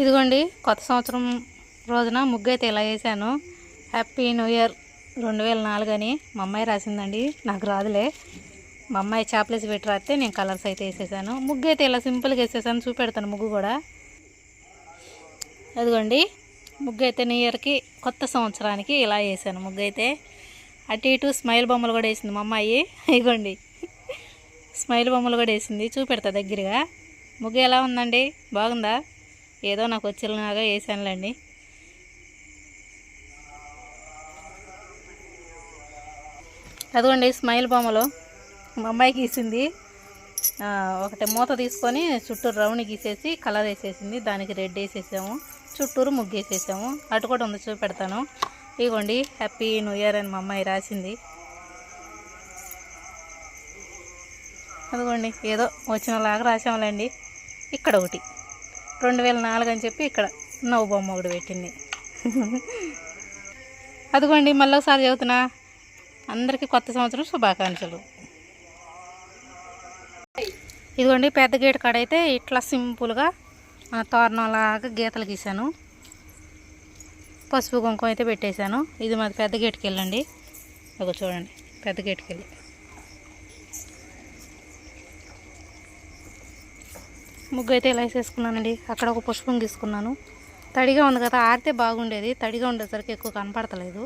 ఇదిగోండి కొత్త సంవత్సరం రోజున ముగ్గు అయితే ఇలా వేసాను హ్యాపీ న్యూ ఇయర్ రెండు వేల నాలుగు అని మా అమ్మాయి రాసిందండి. నాకు రాదులే. మా అమ్మాయి చేపలేసి పెట్టి రాస్తే నేను కలర్స్ అయితే వేసేసాను. ముగ్గు అయితే ఇలా సింపుల్గా వేసేసాను. చూపెడతాను ముగ్గు కూడా. అదిగోండి ముగ్గు అయితే న్యూ ఇయర్కి కొత్త సంవత్సరానికి ఇలా వేసాను ముగ్గు అయితే అటు ఇటు స్మైల్ బొమ్మలు కూడా వేసింది మా అమ్మాయి. ఇదిగోండి స్మైల్ బొమ్మలు కూడా వేసింది. చూపెడతా దగ్గరగా. ముగ్గు ఎలా ఉందండి? బాగుందా? ఏదో నాకు వచ్చినలాగా వేసానులేండి అదిగోండి స్మైల్ బొమ్మలు మా అమ్మాయి గీసింది. ఒకటి మూత తీసుకొని చుట్టూరు రౌండ్ గీసేసి కలర్ వేసేసింది. దానికి రెడ్ వేసేసాము. చుట్టూరు ముగ్గు వేసేసాము. అటు కూడా ఉంది చూపెడతాను. ఇదిగోండి హ్యాపీ న్యూ ఇయర్ అని మా అమ్మాయి రాసింది. అదిగోండి ఏదో వచ్చినలాగా రాసాములేండి. ఇక్కడ ఒకటి. రెండు వేల నాలుగు అని చెప్పి ఇక్కడ నవ్వు బొమ్మ ఒకటి పెట్టింది. అదిగోండి మళ్ళీ ఒకసారి చదువుతున్నా. అందరికీ కొత్త సంవత్సరం శుభాకాంక్షలు. ఇదిగోండి పెద్ద గేట్ కాడ అయితే ఇట్లా సింపుల్గా తోరణంలాగా గీతలు గీసాను పసుపు కుంకుమ అయితే పెట్టేశాను. ఇది మాది పెద్ద గేట్కి వెళ్ళండి. ఒక చూడండి పెద్ద గేట్కి వెళ్ళి. ముగ్గు అయితే ఇలా వేసేసుకున్నానండి? అక్కడ ఒక పుష్పం గీసుకున్నాను తడిగా ఉంది కదా ఆరితే బాగుండేది. తడిగా ఉండేసరికి ఎక్కువ కనపడతలేదు.